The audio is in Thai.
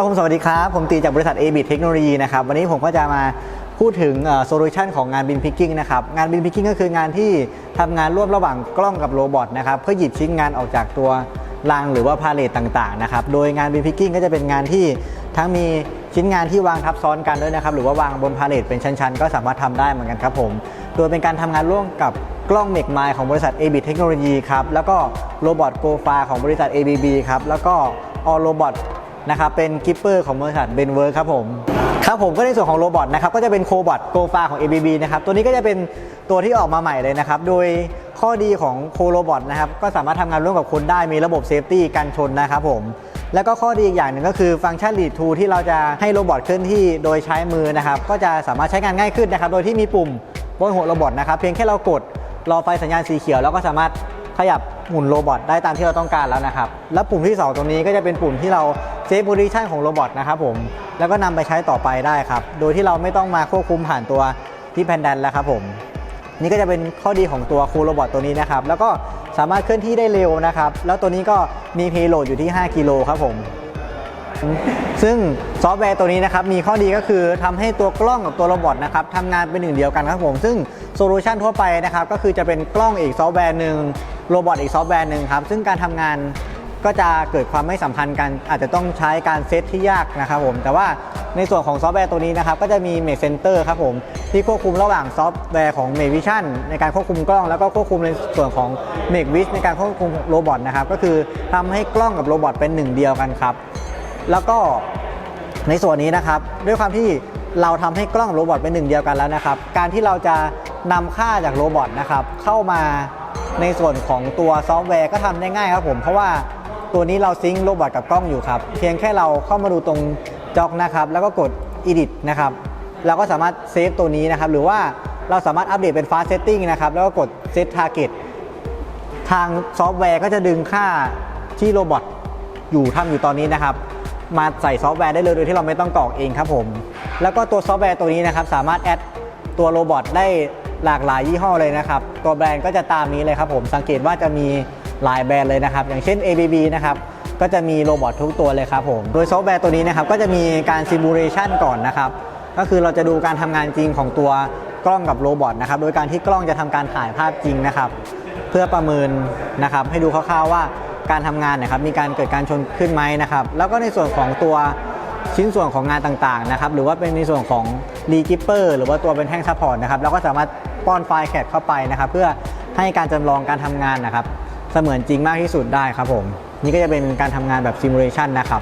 ครับผมสวัสดีครับ ผมตีจากบริษัท a b i t เทคโนโลยีนะครับ วันนี้ผมก็จะมาพูดถึงโซลูชันของงานบินพิกกิ้งนะครับ งานบินพิกกิ้งก็คืองานที่ทำงานร่วมระหว่างกล้องกับโรบอทนะครับ เพื่อหยิบชิ้นงานออกจากตัวรางหรือว่าพาเลทต่างๆนะครับ โดยงานบินพิกกิ้งก็จะเป็นงานที่ทั้งมีชิ้นงานที่วางทับซ้อนกันด้วยนะครับ หรือว่าวางบนพาเลทเป็นชั้นๆ ก็สามารถทำได้เหมือนกันครับผม โดยเป็นการทำงานร่วมกับกล้องเมกไมของบริษัท a b t เทคโนโลยีครับ แล้วก็โรบอทโกฟาของบริษัท ABB ครับ แล้วก็ออโรบอท นะครับเป็นกิปเปอร์ของบริษัทเบนเวิร์ครับผมครับผมก็ในส่วนของโรบอทนะครับก็จะเป็นโคบอทโกฟาของ ABB นะครับตัวนี้ก็จะเป็นตัวที่ออกมาใหม่เลยนะครับโดยข้อดีของโคโรบอทนะครับก็สามารถทำงานร่วมกับคนได้มีระบบเซฟตี้กันชนนะครับผมแล้วก็ข้อดีอีกอย่างหนึ่งก็คือฟังก์ชัน Lead to ที่เราจะให้โรบอทเคลื่อนที่โดยใช้มือนะครับก็จะสามารถใช้งานง่ายขึ้นนะครับโดยที่มีปุ่มบนหัวโรบอทนะครับเพียงแค่เรากดรอไฟสัญญาณสีเขียวแล้วก็สามารถขยับ หมุนโรบอทได้ตามที่เราต้องการแล้วนะครับ แล้วปุ่มที่ 2 ตรงนี้ก็จะเป็นปุ่มที่เราเซฟโพซิชันของโรบอทนะครับผมแล้วก็นำไปใช้ต่อไปได้ครับ โดยที่เราไม่ต้องมาควบคุมผ่านตัวที่แพนดันแล้วครับผมนี่ก็จะเป็นข้อดีของตัวคูลโรบอทตัวนี้นะครับแล้วก็สามารถเคลื่อนที่ได้เร็วนะครับแล้วตัวนี้ก็มีเพย์โหลดอยู่ที่ 5 กิโลครับผม ซึ่งซอฟต์แวร์ตัวนี้นะครับมีข้อดีก็คือทำให้ตัวกล้องกับตัวโรบอทนะครับทำงานเป็นหนึ่งเดียวกันครับผมซึ่งโซลูชันทั่วไปนะครับก็คือจะเป็นกล้องอีกซอฟต์แวร์หนึ่งโรบอทอีกซอฟต์แวร์หนึ่งครับซึ่งการทำงานก็จะเกิดความไม่สัมพันธ์กัน อาจจะต้องใช้การเซตที่ยากนะครับผม แต่ว่าในส่วนของซอฟต์แวร์ตัวนี้นะครับ ก็จะมี Make Center ครับผม ที่ควบคุมระหว่างซอฟต์แวร์ของ Make Vision ในการควบคุมกล้อง แล้วก็ควบคุมในส่วนของ Make Wish ในการควบคุมโรบอทนะครับ ก็คือทำให้กล้องกับโรบอทเป็นหนึ่งเดียวกันครับ แล้วก็ในส่วนนี้นะครับด้วยความที่เราทำให้กล้องโรบอทเป็นหนึ่งเดียวกันแล้วนะครับ การที่เราจะนำค่าจากโรบอทนะครับเข้ามาในส่วนของตัวซอฟต์แวร์ก็ทำได้ง่ายครับผม เพราะว่าตัวนี้เราซิงค์โรบอทกับกล้องอยู่ครับ เพียงแค่เราเข้ามาดูตรงจ็อกนะครับ แล้วก็กด edit นะครับเราก็สามารถเซฟตัวนี้นะครับ หรือว่าเราสามารถอัปเดตเป็น fast setting นะครับ แล้วก็กด set target ทางซอฟต์แวร์ก็จะดึงค่าที่โรบอทอยู่ทำอยู่ตอนนี้นะครับ มาใส่ซอฟต์แวร์ได้เลยโดยที่เราไม่ต้องกรอกเองครับผม แล้วก็ตัวซอฟต์แวร์ตัวนี้นะครับสามารถแอดตัวโรบอทได้หลากหลายยี่ห้อเลยนะครับ ตัวแบรนด์ก็จะตามนี้เลยครับผมสังเกตว่าจะมีหลายแบรนด์เลยนะครับ อย่างเช่น ABB นะครับก็จะมีโรบอททุกตัวเลยครับผม โดยซอฟต์แวร์ตัวนี้นะครับก็จะมีการซิมูเลชันก่อนนะครับ ก็คือเราจะดูการทำงานจริงของตัวกล้องกับโรบอทนะครับ โดยการที่กล้องจะทำการถ่ายภาพจริงนะครับ เพื่อประเมินนะครับให้ดูคร่าวๆว่า การทำงานนะครับมีการเกิดการชนขึ้นไหมนะครับแล้วก็ในส่วนของตัวชิ้นส่วนของงานต่างๆนะครับหรือว่าเป็นในส่วนของรีกิปเปอร์หรือว่าตัวเป็นแท่งซัพพอร์ตนะครับเราก็สามารถป้อนไฟล์แคดเข้าไปนะครับ เพื่อให้การจำลองการทำงานนะครับ เสมือนจริงมากที่สุดได้ครับผม นี่ก็จะเป็นการทำงานแบบซิมูเลชันนะครับ